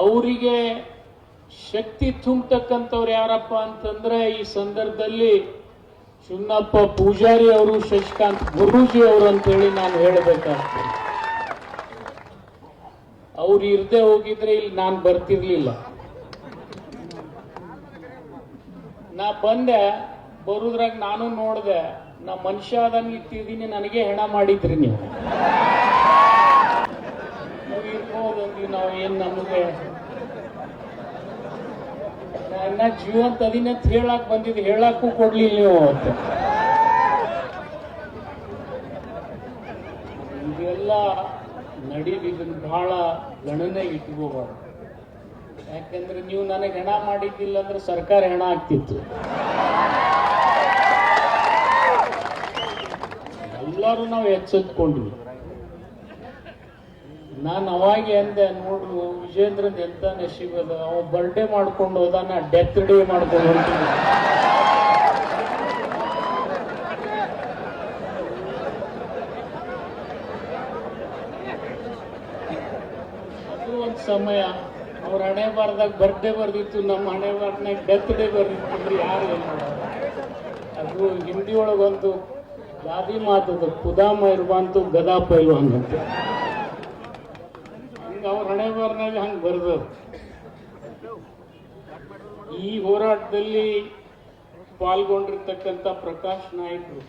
ಅವರಿಗೆ ಶಕ್ತಿ ತುಂಬತಕ್ಕಂಥವ್ರು ಯಾರಪ್ಪ ಅಂತಂದ್ರೆ ಈ ಸಂದರ್ಭದಲ್ಲಿ ಚುನ್ನಪ್ಪ ಪೂಜಾರಿ ಅವರು, ಶಶಿಕಾಂತ್ ಗುರೂಜಿ ಅವರು ಅಂತೇಳಿ ನಾನು ಹೇಳಬೇಕಾಗ್ತದೆ. ಅವ್ರು ಇರದೆ ಹೋಗಿದ್ರೆ ಇಲ್ಲಿ ನಾನು ಬರ್ತಿರ್ಲಿಲ್ಲ. ನಾ ಬಂದೆ, ಬರುದ್ರಾಗ ನಾನು ನೋಡ್ದೆ, ನಾ ಮನುಷ್ಯ ಆದಂಗೆ ಇಟ್ಟಿದ್ದೀನಿ, ನನಗೆ ಹೆಣ ಮಾಡಿದ್ರಿ ನೀವು. ನೀವು ನಾವು ಏನ್ ನಮಗೆ? ನನ್ನ ಜೀವಂತ ಅದಿನ ಅಂತ ಹೇಳಕ್ ಬಂದಿದ್ದು ಹೇಳಕ್ಕೂ ಕೊಡ್ಲಿಲ್ಲ ನೀವು ಅಂತ. ಇದೆಲ್ಲ ನಡೀಲಿ ಇದನ್ನ ಬಹಳ ಗಣನೆ ಇಟ್ಕೋಬಾರ್ದು. ಯಾಕಂದ್ರೆ ನೀವು ನನಗೆ ಹೆಣ ಮಾಡಿದ್ದಿಲ್ಲ ಅಂದ್ರೆ ಸರ್ಕಾರ ಹೆಣ ಆಗ್ತಿತ್ತು. ಎಲ್ಲರೂ ನಾವು ಎಚ್ಚೆತ್ಕೊಂಡ್ವಿ. ನಾನು ಅವಾಗೆ ಅಂದೆ ನೋಡು, ವಿಜೇಂದ್ರನ್ ಎಂತ ನಶೀಬದ ಅವ ಬರ್ಡೇ ಮಾಡ್ಕೊಂಡು ಹೋದ ನಾ ಡೆತ್ ಡೇ ಮಾಡ್ಕೊಂಡು ಒಂದು ಸಮಯ, ಅವ್ರ ಹಣೆ ಬಾರ್ದಾಗ ಬರ್ಡೇ ಬರ್ದಿತ್ತು, ನಮ್ಮ ಹಣೆ ಬಾರ್ನಾಗ ಡೆತ್ ಡೇ ಬರ್ದಿತ್ತು ಅಂದ್ರೆ ಯಾರು? ಅದು ಹಿಂದಿ ಒಳಗೊಂದು ಗಾದಿ ಮಾತದ ಕುದಾಮ ಇರುವಂತೂ ಗದಾ ಪೈಲ್ವಾನ್ ಅಂತ. ಅವ್ರ ಹಂಗೆ ಬರೆದು. ಈ ಹೋರಾಟದಲ್ಲಿ ಪಾಲ್ಗೊಂಡಿರ್ತಕ್ಕಂಥ ಪ್ರಕಾಶ್ ನಾಯ್ಕರು.